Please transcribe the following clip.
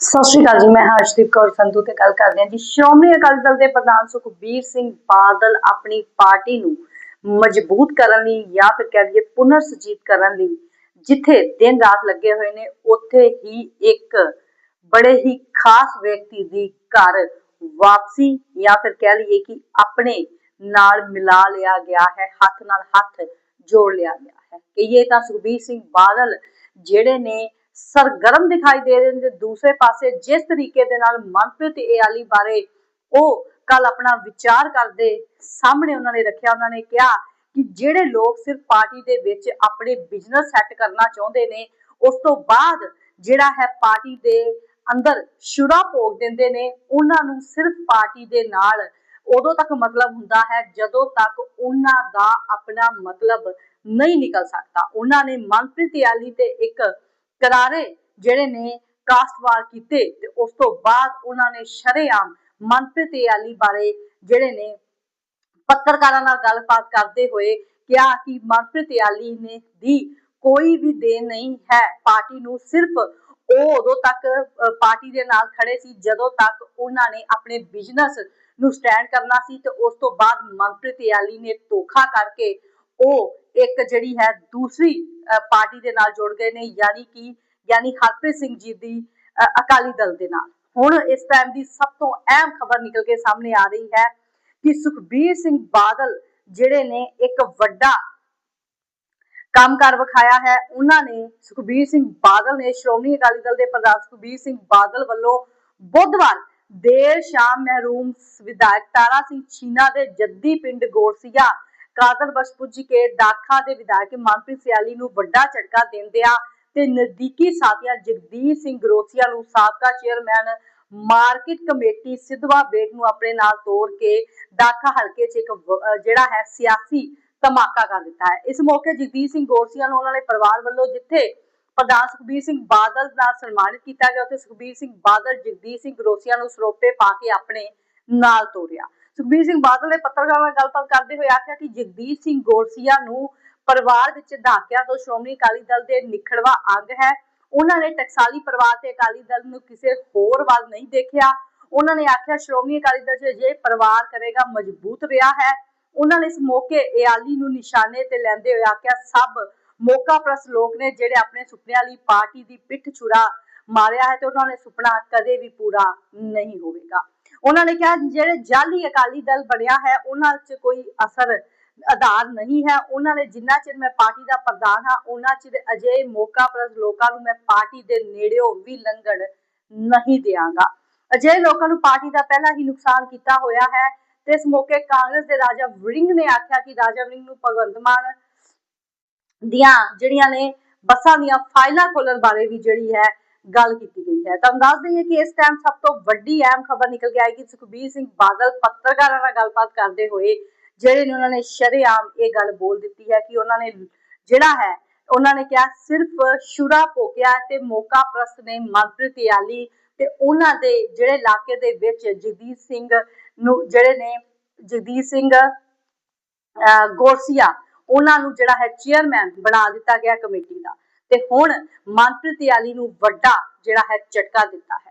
ਸਤਿ ਸ਼੍ਰੀ ਅਕਾਲ ਜੀ, ਮੈਂ ਹਾਂ ਕੌਰ ਸੰਧੂ ਤੇ ਗੱਲ ਕਰਦੇ ਹਾਂ ਜੀ। ਸ਼੍ਰੋਮਣੀ ਅਕਾਲੀ ਦਲ ਦੇ ਪ੍ਰਧਾਨ ਸੁਖਬੀਰ ਸਿੰਘ ਬਾਦਲ ਆਪਣੀ ਪਾਰਟੀ ਨੂੰ ਮਜ਼ਬੂਤ ਕਰਨ ਲਈ ਜਾਂ ਫਿਰ ਕਹਿ ਲਈਏ ਪੁਨਰ ਸੁਜੀਤ ਕਰਨ ਲਈ ਜਿੱਥੇ ਦਿਨ ਰਾਤ ਲੱਗੇ ਹੋਏ ਨੇ, ਉੱਥੇ ਹੀ ਇੱਕ ਬੜੇ ਹੀ ਖਾਸ ਵਿਅਕਤੀ ਦੀ ਘਰ ਵਾਪਸੀ ਜਾਂ ਫਿਰ ਕਹਿ ਲਈਏ ਕਿ ਆਪਣੇ ਨਾਲ ਮਿਲਾ ਲਿਆ ਗਿਆ ਹੈ, ਹੱਥ ਨਾਲ ਹੱਥ ਜੋੜ ਲਿਆ ਗਿਆ ਹੈ। ਕਹੀਏ ਤਾਂ ਸੁਖਬੀਰ ਸਿੰਘ ਬਾਦਲ ਜਿਹੜੇ ਨੇ ਸਰਗਰਮ ਦਿਖਾਈ ਦੇ ਰਹੇ ਨੇ ਦੂਸਰੇ ਪਾਸੇ ਜਿਸ ਤਰੀਕੇ ਦੇ ਨਾਲ ਮਨਪ੍ਰੀਤ ਇਆਲੀ ਬਾਰੇ ਉਹ ਕੱਲ ਆਪਣਾ ਵਿਚਾਰ ਕਰਦੇ ਸਾਹਮਣੇ ਉਹਨਾਂ ਨੇ ਰੱਖਿਆ, ਉਹਨਾਂ ਨੇ ਕਿਹਾ ਕਿ ਜਿਹੜੇ ਲੋਕ ਸਿਰਫ ਪਾਰਟੀ ਦੇ ਵਿੱਚ ਆਪਣੇ ਬਿਜ਼ਨਸ ਸੈੱਟ ਕਰਨਾ ਚਾਹੁੰਦੇ ਨੇ, ਉਸ ਤੋਂ ਬਾਅਦ ਜਿਹੜਾ ਹੈ ਪਾਰਟੀ ਦੇ ਅੰਦਰ ਸ਼ੁਰਾ ਭੋਗ ਦਿੰਦੇ ਨੇ, ਉਹਨਾਂ ਨੂੰ ਸਿਰਫ ਪਾਰਟੀ ਦੇ ਨਾਲ ਉਦੋਂ ਤੱਕ ਮਤਲਬ ਹੁੰਦਾ ਹੈ ਜਦੋਂ ਤੱਕ ਉਹਨਾਂ ਦਾ ਆਪਣਾ ਮਤਲਬ ਨਹੀਂ ਨਿਕਲ ਸਕਦਾ। ਉਹਨਾਂ ਨੇ ਮਨਪ੍ਰੀਤ ਇਆਲੀ ਤੇ ਇੱਕ ਕਰਾਰੇ ਜਿਹੜੇ ਨੇ ਕਾਸਟਵਾਰ ਕੀਤੇ ਤੇ ਉਸ ਤੋਂ ਬਾਅਦ ਉਹਨਾਂ ਨੇ ਸ਼ਰੇਆਮ ਮਨਪ੍ਰੀਤ ਇਆਲੀ ਬਾਰੇ ਜਿਹੜੇ ਨੇ ਪੱਤਰਕਾਰਾਂ ਨਾਲ ਗੱਲਬਾਤ ਕਰਦੇ ਹੋਏ ਕਿਹਾ ਕਿ ਮਨਪ੍ਰੀਤ ਇਆਲੀ ਨੇ ਦੀ ਕੋਈ ਵੀ ਦੇਣ ਨਹੀਂ ਹੈ। ਪਾਰਟੀ ਨੂੰ ਸਿਰਫ ਉਹ ਉਦੋਂ ਤੱਕ ਪਾਰਟੀ ਦੇ ਨਾਲ ਖੜੇ ਸੀ ਜਦੋਂ ਤੱਕ ਉਹਨਾਂ ਨੇ ਆਪਣੇ ਬਿਜ਼ਨਸ ਨੂੰ ਸਟੈਂਡ ਕਰਨਾ ਸੀ ਤੇ ਉਸ ਤੋਂ ਬਾਅਦ ਮਨਪ੍ਰੀਤ ਇਆਲੀ ਨੇ ਧੋਖਾ ਕਰਕੇ ਉਹ ਇੱਕ ਜਿਹੜੀ ਹੈ ਦੂਸਰੀ ਪਾਰਟੀ ਦੇ ਨਾਲ ਜੁੜ ਗਏ ਨੇ, ਯਾਨੀ ਕਿ, ਯਾਨੀ ਹਰਪ੍ਰੀਤ ਸਿੰਘ ਜੀ ਦੀ ਅਕਾਲੀ ਦਲ ਦੇ ਨਾਲ। ਹੁਣ ਇਸ ਟਾਈਮ ਦੀ ਸਭ ਤੋਂ ਅਹਿਮ ਖਬਰ ਨਿਕਲ ਕੇ ਸਾਹਮਣੇ ਆ ਰਹੀ ਹੈ ਕਿ ਸੁਖਬੀਰ ਸਿੰਘ ਬਾਦਲ ਜਿਹੜੇ ਨੇ ਇੱਕ ਵੱਡਾ ਕੰਮ ਕਰ ਵਿਖਾਇਆ ਹੈ। ਉਹਨਾਂ ਨੇ ਸੁਖਬੀਰ ਸਿੰਘ ਬਾਦਲ ਨੇ, ਸ਼੍ਰੋਮਣੀ ਅਕਾਲੀ ਦਲ ਦੇ ਪ੍ਰਧਾਨ ਸੁਖਬੀਰ ਸਿੰਘ ਬਾਦਲ ਵੱਲੋਂ ਬੁੱਧਵਾਰ ਦੇਰ ਸ਼ਾਮ ਮਹਿਰੂਮ ਵਿਧਾਇਕ ਤਾਰਾ ਸਿੰਘ ਛੀਨਾ ਦੇ ਜੱਦੀ ਪਿੰਡ ਗੋਰਸੀਆ ਕਾਦਰ ਬਖਸ਼ ਪੁੱਜ ਕੇ ਦਾਖਾ ਦੇ ਵਿਧਾਇਕ ਮਨਪ੍ਰੀਤ ਸਿਆਲੀ ਨੂੰ ਵੱਡਾ ਝਟਕਾ ਦਿੰਦਿਆਂ ਤੇ ਨਜ਼ਦੀਕੀ ਸਾਥੀਆਂ ਜਗਦੀਸ਼ ਸਿੰਘ ਗਰੋਸੀਆ ਨੂੰ ਸਾਬਕਾ chairman market committee Sidhwan Bet ਨੂੰ ਆਪਣੇ ਨਾਲ ਤੋੜ ਕੇ ਦਾਖਾ ਹਲਕੇ 'ਚ ਇੱਕ ਜਿਹੜਾ ਹੈ ਸਿਆਸੀ ਧਮਾਕਾ ਕਰ ਦਿੱਤਾ ਹੈ। ਇਸ ਮੌਕੇ ਜਗਦੀਪ ਸਿੰਘ ਗੋਰਸੀਆ ਨੂੰ ਉਹਨਾਂ ਦੇ ਪਰਿਵਾਰ ਵੱਲੋਂ ਜਿੱਥੇ ਪ੍ਰਧਾਨ ਸੁਖਬੀਰ ਸਿੰਘ ਬਾਦਲ ਨਾਲ ਸਨਮਾਨਿਤ ਕੀਤਾ ਗਿਆ, ਉੱਥੇ ਸੁਖਬੀਰ ਸਿੰਘ ਬਾਦਲ ਜਗਦੀਪ ਸਿੰਘ ਗਰੋਸੀਆ ਨੂੰ ਸਰੋਪੇ ਪਾ ਕੇ ਆਪਣੇ ਨਾਲ ਤੋਰਿਆ। ਸੁਖਬੀਰ ਸਿੰਘ ਬਾਦਲ ਨੇ ਪੱਤਰਕਾਰਾਂ ਨਾਲ ਗੱਲਬਾਤ ਕਰਦੇ ਹੋਏ ਆਖਿਆ ਕਿ ਜਗਦੀਸ਼ ਸਿੰਘ ਗੋਰਸੀਆ ਨੂੰ ਪਰਿਵਾਰ ਵਿੱਚ ਦਹਾਕਿਆਂ ਤੋਂ ਸ਼੍ਰੋਮਣੀ ਅਕਾਲੀ ਦਲ ਦੇ ਨਿਖੜਵਾ ਅੰਗ ਹੈ। ਉਹਨਾਂ ਨੇ ਟਕਸਾਲੀ ਪਰਿਵਾਰ ਤੇ ਅਕਾਲੀ ਦਲ ਨੂੰ ਕਿਸੇ ਹੋਰ ਵੱਲ ਨਹੀਂ ਦੇਖਿਆ। ਉਹਨਾਂ ਨੇ ਆਖਿਆ, ਸ਼੍ਰੋਮਣੀ ਅਕਾਲੀ ਦਲ 'ਚ ਜੇ ਪਰਿਵਾਰ ਕਰੇਗਾ, ਮਜ਼ਬੂਤ ਰਿਹਾ ਹੈ। ਉਹਨਾਂ ਨੇ ਇਸ ਮੌਕੇ ਇਆਲੀ ਨੂੰ ਨਿਸ਼ਾਨੇ ਤੇ ਲੈਂਦੇ ਹੋਏ ਆਖਿਆ, ਸਭ ਮੌਕਾ ਪ੍ਰਸ ਲੋਕ ਨੇ ਜਿਹੜੇ ਆਪਣੇ ਸੁਪਨਿਆਂ ਲਈ ਪਾਰਟੀ ਦੀ ਪਿੱਠ ਛੁਰਾ ਮਾਰਿਆ ਹੈ ਤੇ ਉਹਨਾਂ ਨੇ ਸੁਪਨਾ ਕਦੇ ਵੀ ਪੂਰਾ ਨਹੀਂ ਹੋਵੇਗਾ। ਉਹਨਾਂ ਨੇ ਕਿਹਾ ਜਿਹੜੇ ਜਾਲੀ ਅਕਾਲੀ ਦਲ ਬਣਿਆ ਹੈ, ਉਹਨਾਂ 'ਚ ਕੋਈ ਅਸਰ ਆਧਾਰ ਨਹੀਂ ਹੈ। ਉਹਨਾਂ ਨੇ ਜਿੰਨਾ ਚਿਰ ਮੈਂ ਪਾਰਟੀ ਦਾ ਪ੍ਰਧਾਨ ਹਾਂ, ਉਹਨਾਂ ਚਿਰ ਅਜੇ ਮੌਕਾ ਪ੍ਰਸ ਲੋਕਾਂ ਨੂੰ ਮੈਂ ਪਾਰਟੀ ਦੇ ਨੇੜਿਓਂ ਵੀ ਲੰਘਣ ਨਹੀਂ ਦਿਆਂਗਾ। ਅਜੇ ਲੋਕਾਂ ਨੂੰ ਪਾਰਟੀ ਦਾ ਪਹਿਲਾਂ ਹੀ ਨੁਕਸਾਨ ਕੀਤਾ ਹੋਇਆ ਹੈ। ਤੇ ਇਸ ਮੌਕੇ ਕਾਂਗਰਸ ਦੇ ਰਾਜਾ ਵਰਿੰਗ ਨੇ ਆਖਿਆ ਕਿ ਰਾਜਾ ਵਰਿੰਗ ਨੂੰ ਭਗਵੰਤ ਮਾਨ ਦੀਆਂ ਜਿਹੜੀਆਂ ਨੇ ਬੱਸਾਂ ਦੀਆਂ ਫਾਈਲਾਂ ਖੋਲਣ ਬਾਰੇ ਵੀ ਜਿਹੜੀ ਹੈ ਗੱਲ ਕੀਤੀ ਗਈ ਹੈ। ਤਾਂ ਦੱਸ ਦਈਏ ਕਿ ਇਸ ਟਾਈਮ ਸਭ ਤੋਂ ਵੱਡੀ ਅਹਿਮ ਖਬਰ ਨਿਕਲ ਕੇ ਆਈ ਕਿ ਸੁਖਬੀਰ ਸਿੰਘ ਬਾਦਲ ਪੱਤਰਕਾਰਾਂ ਨਾਲ ਗੱਲਬਾਤ ਕਰਦੇ ਹੋਏ, ਜਿਹੜੇ ਨੇ ਉਹਨਾਂ ਨੇ ਸ਼ਰੇਆਮ ਇਹ ਗੱਲ ਬੋਲ ਦਿੱਤੀ ਹੈ ਕਿ ਉਹਨਾਂ ਨੇ ਜਿਹੜਾ ਹੈ, ਉਹਨਾਂ ਨੇ ਕਿਹਾ ਸਿਰਫ ਸ਼ੁਰਾ ਭੋਕਿਆ ਤੇ ਮੌਕਾ ਪ੍ਰਸਤ ਨੇ ਮਨਪ੍ਰੀਤ ਇਆਲੀ ਤੇ ਉਹਨਾਂ ਦੇ ਜਿਹੜੇ ਇਲਾਕੇ ਦੇ ਵਿੱਚ ਜਗਦੀਪ ਸਿੰਘ ਨੂੰ ਜਿਹੜੇ ਨੇ, ਜਗਦੀਪ ਸਿੰਘ, ਅਹ ਗੋਰਸੀਆ, ਉਹਨਾਂ ਨੂੰ ਜਿਹੜਾ ਹੈ ਚੇਅਰਮੈਨ ਬਣਾ ਦਿੱਤਾ ਗਿਆ ਕਮੇਟੀ ਦਾ। ਤੇ ਹੁਣ ਮਨਪ੍ਰੀਤ ਇਆਲੀ ਨੂੰ ਵੱਡਾ ਜਿਹੜਾ ਹੈ ਝਟਕਾ ਦਿੱਤਾ ਹੈ।